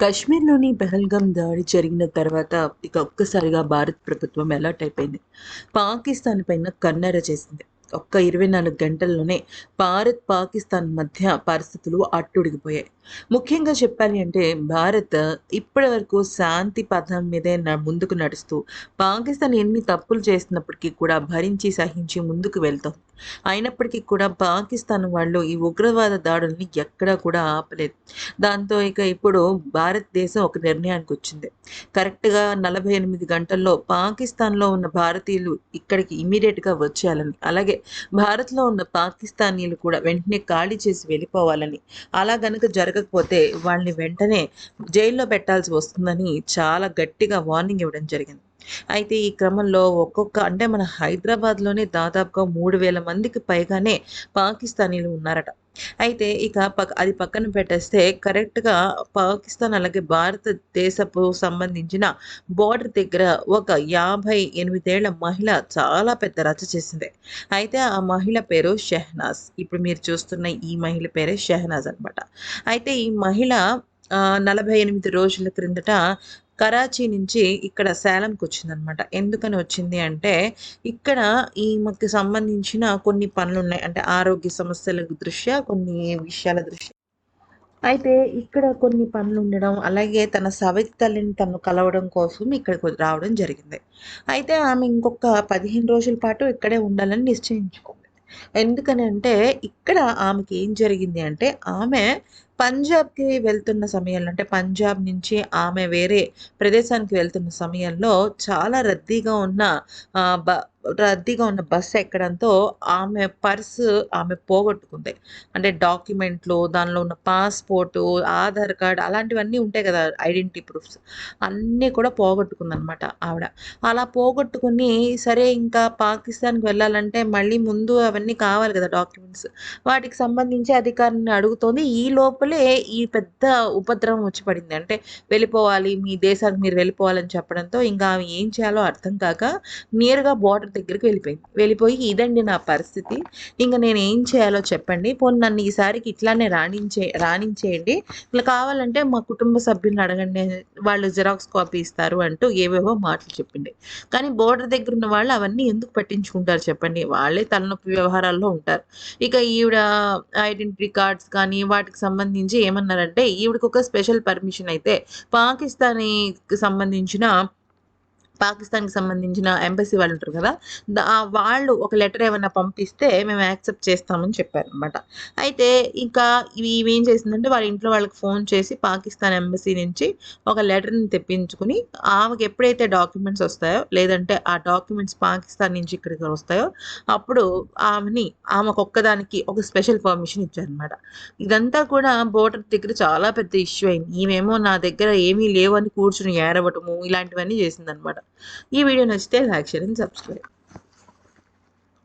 కాశ్మీర్లోని పెహల్గాం దాడి జరిగిన తర్వాత ఇక ఒక్కసారిగా భారత్ ప్రభుత్వం అలర్ట్ అయిపోయింది. పాకిస్తాన్ పైన కన్నెర చేసింది. ఒక్క ఇరవై నాలుగు గంటల్లోనే భారత్ పాకిస్తాన్ మధ్య పరిస్థితులు అట్టుడిగిపోయాయి. ముఖ్యంగా చెప్పాలి అంటే భారత్ ఇప్పటి వరకు శాంతి పథం మీదే ముందుకు నడుస్తూ పాకిస్తాన్ ఎన్ని తప్పులు చేసినప్పటికీ కూడా భరించి సహించి ముందుకు వెళ్తాం అయినప్పటికీ కూడా పాకిస్తాన్ వాళ్ళు ఈ ఉగ్రవాద దాడుల్ని ఎక్కడా కూడా ఆపలేదు. దాంతో ఇక ఇప్పుడు భారతదేశం ఒక నిర్ణయానికి వచ్చింది. కరెక్ట్గా నలభై ఎనిమిది గంటల్లో పాకిస్తాన్లో ఉన్న భారతీయులు ఇక్కడికి ఇమీడియట్గా వచ్చేయాలని అలాగే భారత్లో ఉన్న పాకిస్తానీలు కూడా వెంటనే ఖాళీ చేసి వెళ్ళిపోవాలని అలా గనుక జరగకపోతే వాళ్ళని వెంటనే జైల్లో పెట్టాల్సి వస్తుందని చాలా గట్టిగా వార్నింగ్ ఇవ్వడం జరిగింది. అయితే ఈ క్రమంలో ఒక్కొక్క అంటే మన హైదరాబాద్లోనే దాదాపుగా మూడు వేల మందికి పైగానే పాకిస్తానీలు ఉన్నారట. అయితే ఇక పక్ అది పక్కన పెట్టేస్తే కరెక్ట్గా పాకిస్తాన్ అలాగే భారతదేశపు సంబంధించిన బోర్డర్ దగ్గర ఒక యాభై ఎనిమిదేళ్ళ మహిళ చాలా పెద్ద రచ్చ చేసింది. అయితే ఆ మహిళ పేరు షెహనాజ్. ఇప్పుడు మీరు చూస్తున్న ఈ మహిళ పేరే షెహనాజ్ అన్నమాట. అయితే ఈ మహిళ ఆ, నలభై ఎనిమిది రోజుల క్రిందట కరాచీ నుంచి ఇక్కడ సేలంకి వచ్చిందనమాట. ఎందుకని వచ్చింది అంటే ఇక్కడ ఈమెకి సంబంధించిన కొన్ని పనులు ఉన్నాయి అంటే ఆరోగ్య సమస్యల దృష్ట్యా కొన్ని విషయాల దృష్ట్యా. అయితే ఇక్కడ కొన్ని పనులు ఉండడం అలాగే తన సవితి తల్లిని తను కలవడం కోసం ఇక్కడికి రావడం జరిగింది. అయితే ఆమె ఇంకొక పదిహేను రోజుల పాటు ఇక్కడే ఉండాలని నిశ్చయించుకుంది. ఎందుకని అంటే ఇక్కడ ఆమెకి ఏం జరిగింది అంటే ఆమె పంజాబ్కి వెళ్తున్న సమయంలో అంటే పంజాబ్ నుంచి ఆమె వేరే ప్రదేశానికి వెళ్తున్న సమయంలో చాలా రద్దీగా ఉన్న బ రద్దీగా ఉన్న బస్సు ఎక్కడంతో ఆమె పర్సు ఆమె పోగొట్టుకుంది. అంటే డాక్యుమెంట్లు దానిలో ఉన్న పాస్పోర్టు ఆధార్ కార్డ్ అలాంటివన్నీ ఉంటాయి కదా ఐడెంటిటీ ప్రూఫ్స్. అన్నీ కూడా పోగొట్టుకుందనమాట ఆవిడ. అలా పోగొట్టుకుని సరే ఇంకా పాకిస్తాన్కి వెళ్ళాలంటే మళ్ళీ ముందు అవన్నీ కావాలి కదా డాక్యుమెంట్స్. వాటికి సంబంధించి అధికారిని అడుగుతోంది. ఈ లోపలే ఈ పెద్ద ఉపద్రవం వచ్చి పడింది. అంటే వెళ్ళిపోవాలి మీ దేశానికి మీరు వెళ్ళిపోవాలని చెప్పడంతో ఇంకా ఆమె ఏం చేయాలో అర్థం కాక నేరుగా బోర్డర్ దగ్గరికి వెళ్ళిపోయింది. వెళ్ళిపోయి ఇదండి నా పరిస్థితి. ఇంకా నేను ఏం చేయాలో చెప్పండి. పోనీ నన్ను ఈసారికి ఇట్లానే రాణించే రాణించేయండి. ఇలా కావాలంటే మా కుటుంబ సభ్యులను అడగండి. వాళ్ళు జిరాక్స్ కాపీ ఇస్తారు అంటూ ఏవేవో మాటలు చెప్పింది. కానీ బోర్డర్ దగ్గర ఉన్న వాళ్ళు అవన్నీ ఎందుకు పట్టించుకుంటారు చెప్పండి. వాళ్ళే తలనొప్పి వ్యవహారాల్లో ఉంటారు. ఇక ఈవిడ ఐడెంటిటీ కార్డ్స్ కానీ వాటికి సంబంధించి ఏమన్నారంటే ఈవిడకి ఒక స్పెషల్ పర్మిషన్ అయితే పాకిస్తానీకి సంబంధించిన పాకిస్తాన్కి సంబంధించిన ఎంబసీ వాళ్ళు ఉంటారు కదా వాళ్ళు ఒక లెటర్ ఏమైనా పంపిస్తే మేము యాక్సెప్ట్ చేస్తామని చెప్పారనమాట. అయితే ఇంకా ఇవి ఏం చేసిందంటే వాళ్ళ ఇంట్లో వాళ్ళకి ఫోన్ చేసి పాకిస్తాన్ ఎంబసీ నుంచి ఒక లెటర్ని తెప్పించుకుని ఆమెకి ఎప్పుడైతే డాక్యుమెంట్స్ వస్తాయో లేదంటే ఆ డాక్యుమెంట్స్ పాకిస్తాన్ నుంచి ఇక్కడికి వస్తాయో అప్పుడు ఆమెని ఆమెకు ఒక్కదానికి ఒక స్పెషల్ పర్మిషన్ ఇచ్చారనమాట. ఇదంతా కూడా బోర్డర్ దగ్గర చాలా పెద్ద ఇష్యూ అయింది. ఈమెమో నా దగ్గర ఏమీ లేవు అని కూర్చుని ఏడవటము ఇలాంటివన్నీ చేసిందనమాట. ఈ వీడియో నచ్చితే లైక్ షేర్ అండ్ సబ్స్క్రైబ్.